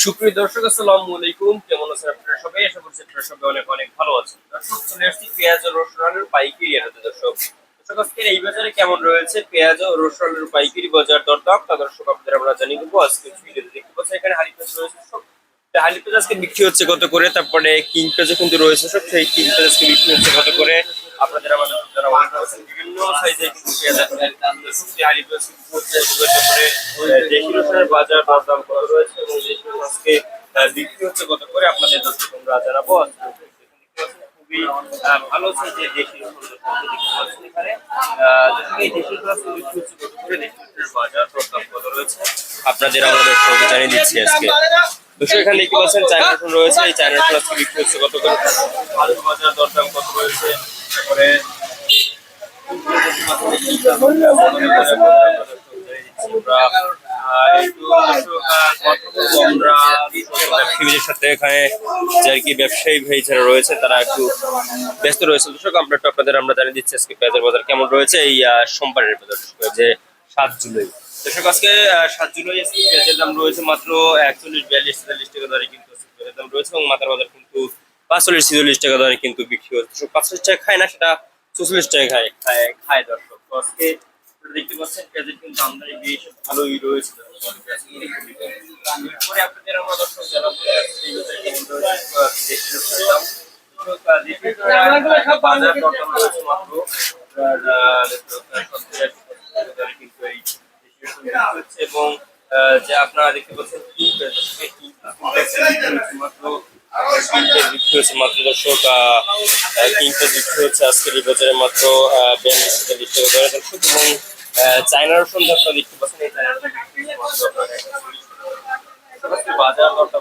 সুপ্রিয় দর্শক আসসালামু আলাইকুম। কেমন আছেন আপনারা সবাই? আশা করছি আপনারা সবাই অনেক অনেক ভালো আছেন। দর্শক চলে আসছি পেঁয়াজ ও রসুন আলুর পাইকারি হাটে দর্শক দর্শক আজকের এই বাজারে কেমন রয়েছে? পেঁয়াজ ও রসুন আলুর পাইকারি বাজার দরদাম। তা দর্শক আপনাদের আমরা জানিয়ে দেবো। আজকে ভিডিওতে দেখতে পাচ্ছেন এখানে হালি পেঁয়াজ রয়েছে। সব হালি পেঁয়াজ আজকে বিক্রি হচ্ছে কত করে? তারপরে কিং পেঁয়াজও কিন্তু রয়েছে। সব সেই কিং পেঁয়াজ আজকে বিক্রি হচ্ছে কত করে? আপনাদের আমাদের যারা অনেক আছেন বিভিন্ন সাইজে কিন্তু পেঁয়াজ আছে। হালি পেঁয়াজ করে। আহ, দেশি রসুনের বাজার দরদাম কত রয়েছে। আজকে বিক্রি হচ্ছে কত করে আপনাদের দর্শক আমরা জানাব। আজকে খুবই ভালো দেশি এখানে এই দেশি দেশি বাজার কত রয়েছে আপনাদের আমাদের সঙ্গে জানিয়ে দিচ্ছি আজকে। দর্শক এখানে দেখতে পাচ্ছেন চায়না রয়েছে এই চায়না আজকে বিক্রি হচ্ছে কত করে? আলুর বাজার দরদাম কত রয়েছে তারপরে ব্যবসায়ীদের সাথে এখানে যে কি ব্যবসায়ী ভাই যারা রয়েছে, তারা একটু ব্যস্ত রয়েছে। দর্শক আমরা একটু আপনাদের আমরা জানিয়ে দিচ্ছি আজকে পেঁয়াজের বাজার কেমন রয়েছে এই সোমবারের বাজার। যে সাত জুলাই। দর্শক, আজকে সাত জুলাই আজকে পেঁয়াজের দাম রয়েছে মাত্র একচল্লিশ, বিয়াল্লিশ তেতাল্লিশ টাকা দরে কিন্তু পেঁয়াজের দাম রয়েছে এবং মাথার বাজার কিন্তু পাঁচচল্লিশ, ছিচল্লিশ টাকা দরে কিন্তু বিক্রি হচ্ছে। দর্শক, পাঁচচল্লিশ টাকা খায় না, সেটা চল্লিশ টাকা খায় খায় খায় দর্শক। আজকে দেখতে পাচ্ছেন পেঁয়াজের কিন্তু আমদানি বেশ ভালোই রয়েছে। দর্শক। আপনাদের আমরা দর্শক এই বাজারে মাত্র কিন্তু এই এবং যে আপনারা দেখতে পাচ্ছেন বিক্রি হচ্ছে মাত্র দর্শক আহ, বিক্রি হচ্ছে আজকের এই বাজারে মাত্র বিয়াল্লিশ টাকা দরে দর্শক এবং আহ, চায়না রসুন আপনারা দেখতে পাচ্ছেন এই। বাজার দরটা।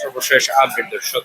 সর্বশেষ আপডেট দর্শক